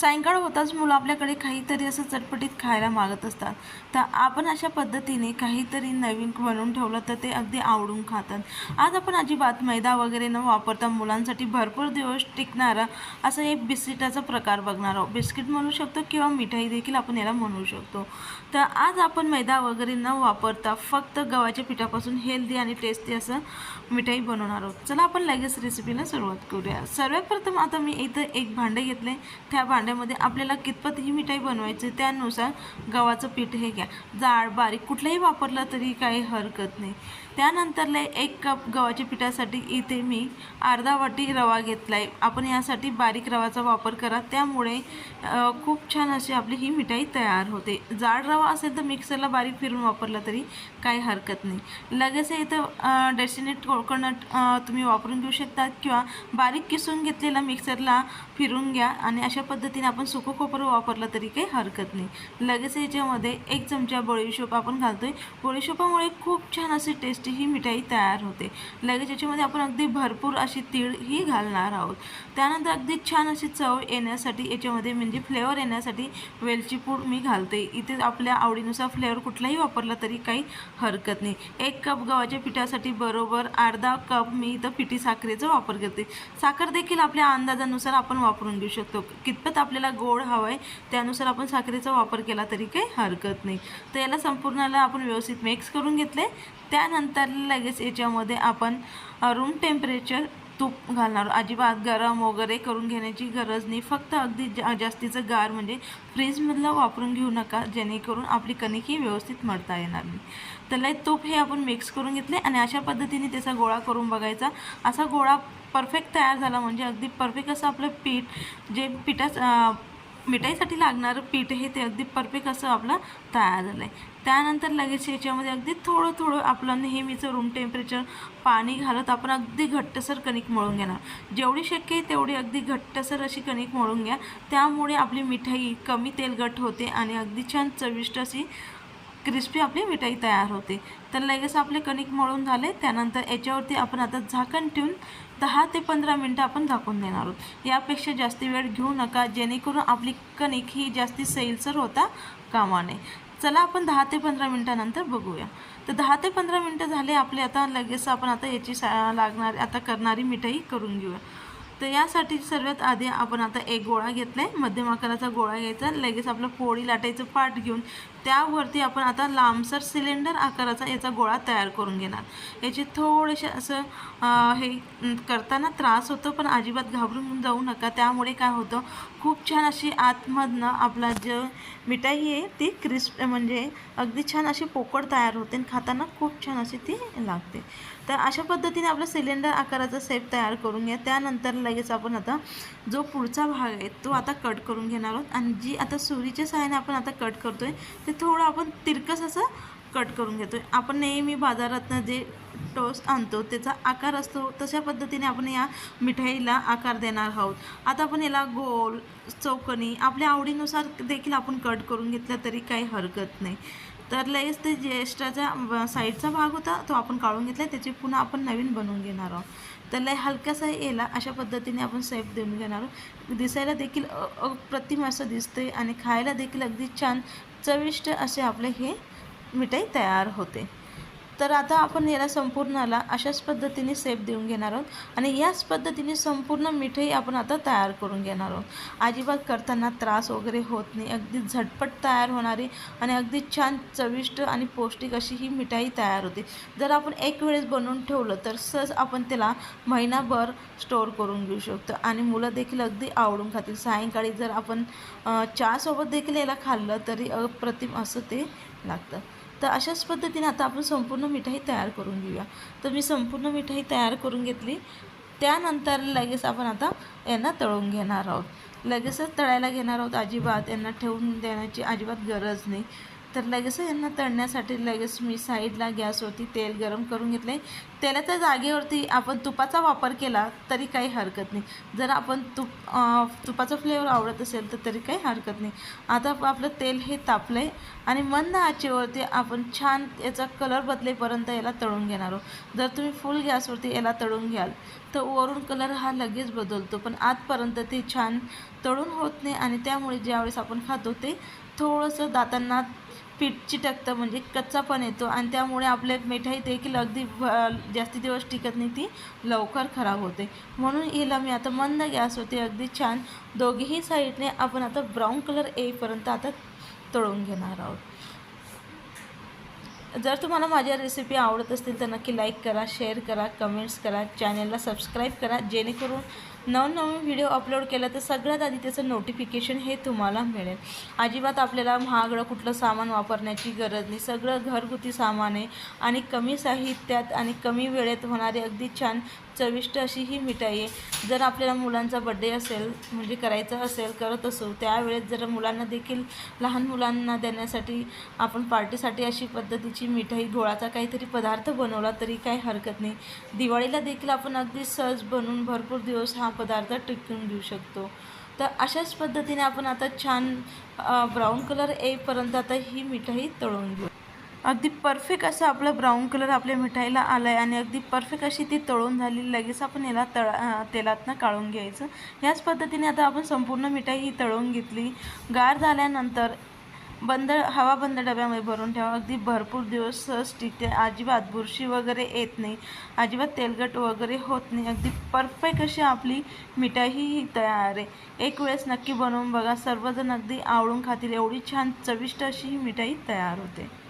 सायंकाळ होताच मुलं आपल्याकडे काहीतरी असं चटपटीत खायला मागत असतात. तर आपण अशा पद्धतीने काहीतरी नवीन बनवून ठेवलं तर ते अगदी आवडून खातात. आज आपण अजिबात मैदा वगैरे न वापरता मुलांसाठी भरपूर दिवस टिकणारा असं एक बिस्किटाचा प्रकार बघणार आहोत. बिस्किट म्हणू शकतो किंवा मिठाई देखील आपण याला म्हणू शकतो. तर आज आपण मैदा वगैरे न वापरता फक्त गव्हाच्या पिठापासून हेल्दी आणि टेस्टी असं मिठाई बनवणार आहोत. चला आपण लगेच रेसिपीला सुरुवात करूया. सर्वात प्रथम आता मी इथं एक भांडे घेतले. त्या भांड भांड्यामध्ये आपल्याला कितपत ही मिठाई बनवायची त्यानुसार गव्हाचं पीठ हे घ्या. जाड बारीक कुठलंही वापरलं तरी काही हरकत नाही. त्यानंतरले एक कप गव्हाच्या पिठासाठी इथे मी अर्धा वाटी रवा घेतला आहे आपण यासाठी बारीक रवाचा वापर करा. त्यामुळे खूप छान अशी आपली ही मिठाई तयार होते. जाड रवा असेल तर मिक्सरला बारीक फिरून वापरला तरी काही हरकत नाही. लगेच इथं डेस्टिनेट कोकोनट तुम्ही वापरून घेऊ शकतात किंवा बारीक किसून घेतलेला मिक्सरला फिरून घ्या आणि अशा पद्धतीने आपण सुकं खोबरं वापरलं तरी काही हरकत नाही. लगेच याच्यामध्ये एक चमचा बळीशोप आपण घालतोय. बळीशोपामुळे खूप छान अशी टेस्टी ही मिठाई तयार होते. लगेच याच्यामध्ये आपण अगदी भरपूर अशी तीळ ही घालणार आहोत. त्यानंतर अगदी छान अशी चव येण्यासाठी याच्यामध्ये म्हणजे फ्लेवर येण्यासाठी वेलची पूड मी घालते. इथे आपल्या आवडीनुसार फ्लेवर कुठलाही वापरला तरी काही हरकत नाही. एक कप गव्हाच्या पिठासाठी बरोबर अर्धा कप मी इथं पिठी साखरेचा वापर करते. साखर देखील आपल्या अंदाजानुसार आपण वापरून घेऊ शकतो. कितपत आपल्याला गोड हवं आहे त्यानुसार आपण साखरेचा वापर केला तरी काही हरकत नाही. तर याला संपूर्णाला आपण व्यवस्थित मिक्स करून घेतले. त्यानंतर लगेच याच्यामध्ये आपण रूम टेम्परेचर तूप घालणार. अजिबात गरम वगैरे करून घेण्याची गरज नाही. फक्त अगदी जा जास्तीचं गार म्हणजे फ्रीजमधलं वापरून घेऊ नका जेणेकरून आपली कणिक ही व्यवस्थित मळता येणार नाही. त्याला तूप हे आपण मिक्स करून घेतले आणि अशा पद्धतीने त्याचा गोळा करून बघायचा. असा गोळा परफेक्ट तयार झाला म्हणजे अगदी परफेक्ट असं आपलं पीठ जे पिठाचं मिठाईसाठी लागणारं पीठ हे ते अगदी परफेक्ट असं आपलं तयार झालं आहे त्यानंतर लगेच याच्यामध्ये अगदी थोडं थोडं आपलं नेहमीचं रूम टेम्परेचर पाणी घालत आपण अगदी घट्टसर कणिक मळून घेणार. जेवढी शक्य आहे तेवढी अगदी घट्टसर अशी कणिक मळून घ्या. त्यामुळे आपली मिठाई कमी तेलगट होते आणि अगदी छान चविष्ट अशी क्रिस्पी आपली मिठाई तयार होते. तर लगेच आपले कणिक मळून झाले. त्यानंतर याच्यावरती आपण आता झाकण ठेवून दहा ते पंधरा मिनटं आपण झाकून देणार आहोत. यापेक्षा जास्त वेळ घेऊ नका जेणेकरून आपली कणिक ही जास्ती सैलसर होता कामा नये. चला आपण दहा ते पंधरा मिनटानंतर बघूया. तर दहा ते पंधरा मिनटं झाले आपले आता लगेच आपण आता याची सा लागणारी आता करणारी मिठाई करून घेऊया. तर यासाठी सर्वात आधी आपण आता एक गोळा घेतला आहे मध्यम आकाराचा गोळा घ्यायचा लगेच आपलं पोळी लाटायचं पाट घेऊन त्यावरती आपण आता लांबसर सिलेंडर आकाराचा याचा गोळा तयार करून घेणार. याचे थोडेसे असं हे करताना त्रास होतो पण अजिबात घाबरून जाऊ नका. त्यामुळे काय होतं खूप छान अशी आतमधनं आपला जे मिठाई आहे ती क्रिस्प म्हणजे अगदी छान अशी पोकळ तयार होते आणि खाताना खूप छान अशी ती लागते. तर अशा पद्धतीने आपलं सिलेंडर आकाराचा सेप तयार करून घ्या. त्यानंतर लगेच आपण आता जो पुढचा भाग आहे तो आता कट करून घेणार आहोत. आणि जी आता सुरीच्या सहाय्याने आपण आता कट करतो आहे ते थोडं आपण तिरकस असं कट करून घेतो आपण नेहमी बाजारातनं जे टोस्ट आणतो त्याचा आकार असतो तशा पद्धतीने आपण या मिठाईला आकार देणार आहोत. आता आपण याला गोल चौकनी आपल्या आवडीनुसार देखील आपण कट करून घेतला तरी काही हरकत नाही. तर लगेच ते जे एक्स्ट्राचा साईडचा भाग होता तो आपण काढून घेतला त्याची पुन्हा आपण नवीन बनवून घेणार आहोत. तर लय हलक्यासा याला अशा पद्धतीने आपण सेप देऊन घेणार आहोत. दिसायला देखील अप्रतिम असं दिसते आणि खायला देखील अगदी छान चविष्ट असे आपले हे मिठाई तयार होते. तर आता आपण याला संपूर्णाला अशाच पद्धतीने सेप देऊन घेणार आहोत. आणि याच पद्धतीने संपूर्ण मिठाई आपण आता तयार करून घेणार आहोत. अजिबात करताना त्रास वगैरे होत नाही. अगदी झटपट तयार होणारी आणि अगदी छान चविष्ट आणि पौष्टिक अशी ही मिठाई तयार होते. जर आपण एक वेळेस बनवून ठेवलं तर सहज आपण त्याला महिनाभर स्टोअर करून घेऊ शकतो. आणि मुलं देखील अगदी आवडून खातील. सायंकाळी जर आपण चहासोबत देखील याला खाल्लं तरी अप्रतिम असं ते लागतं. तर अशाच पद्धतीने आता आपण संपूर्ण मिठाई तयार करून घेऊया. तर मी संपूर्ण मिठाई तयार करून घेतली. त्यानंतर लगेच आपण आता यांना तळून घेणार आहोत. लगेचच तळायला घेणार आहोत अजिबात. यांना ठेवून देण्याची अजिबात गरज नाही. तर लगेच यांना तळण्यासाठी लगेच मी साईडला गॅसवरती तेल गरम करून घेतले. तेलाच्या जागेवरती आपण तुपाचा वापर केला तरी काही हरकत नाही. जर आपण तुप तुपाचा फ्लेवर आवडत असेल तर तरी काही हरकत नाही. आता आपलं तेल हे तापलं आहे आणि मंद आचेवरती आपण छान याचा कलर बदलेपर्यंत याला तळून घेणार आहोत. जर तुम्ही फुल गॅसवरती याला तळून घ्याल तर वरून कलर हा लगेच बदलतो. पण आतपर्यंत ते छान तळून होत नाही आणि त्यामुळे ज्यावेळेस आपण खातो ते थोडंसं दातांना पीठ चिटकतं म्हणजे कच्चा पण येतो आणि त्यामुळे आपले मिठाई देखील अगदी जास्ती दिवस टिकत नाही ती लवकर खराब होते. म्हणून हिला मी आता मंद गॅस होते अगदी छान दोघेही साईडने आपण आता ब्राऊन कलर येईपर्यंत आता तळून घेणार आहोत. जर तुम्हाला माझ्या रेसिपी आवडत असतील तर नक्की लाईक करा शेअर करा कमेंट्स करा चॅनलला सबस्क्राईब करा जेणेकरून नवनवीन व्हिडिओ अपलोड केला तर सगळ्यात आधी त्याचं नोटिफिकेशन हे तुम्हाला मिळेल. अजिबात आपल्याला महागडं कुठलं सामान वापरण्याची गरज नाही. सगळं घरगुती सामान आहे आणि कमी साहित्यात आणि कमी वेळेत होणारी अगदी छान चविष्ट अशी ही मिठाई आहे. जर आपल्याला मुलांचा बड्डे असेल म्हणजे करायचा असेल करत असू त्यावेळेस जर मुलांना देखील लहान मुलांना देण्यासाठी आपण पार्टीसाठी अशी पद्धतीची मिठाई गोळाचा काहीतरी पदार्थ बनवला तरी काही हरकत नाही. दिवाळीला देखील आपण अगदी सहज बनवून भरपूर दिवस हा पदार्थ टिकून घेऊ शकतो. तर अशाच पद्धतीने आपण आता छान ब्राऊन कलर येईपर्यंत आता ही मिठाई तळून घेऊ. अगदी परफेक्ट असं आपलं ब्राऊन कलर आपल्या मिठाईला आलं आहे आणि अगदी परफेक्ट अशी ती तळून झाली लगेच आपण याला तळा तेलातनं काढून घ्यायचं. ह्याच पद्धतीने आता आपण संपूर्ण मिठाई ही तळून घेतली. गार झाल्यानंतर बंद हवा बंद डब्यामध्ये भरून ठेवा. अगदी भरपूर दिवस सहज टिकते. अजिबात बुरशी वगैरे येत नाही. अजिबात तेलकट वगैरे होत नाही. अगदी परफेक्ट अशी आपली मिठाई ही तयार आहे. एक वेळेस नक्की बनवून बघा. सर्वजण अगदी आवडून खातील. एवढी छान चविष्ट अशी ही मिठाई तयार होते.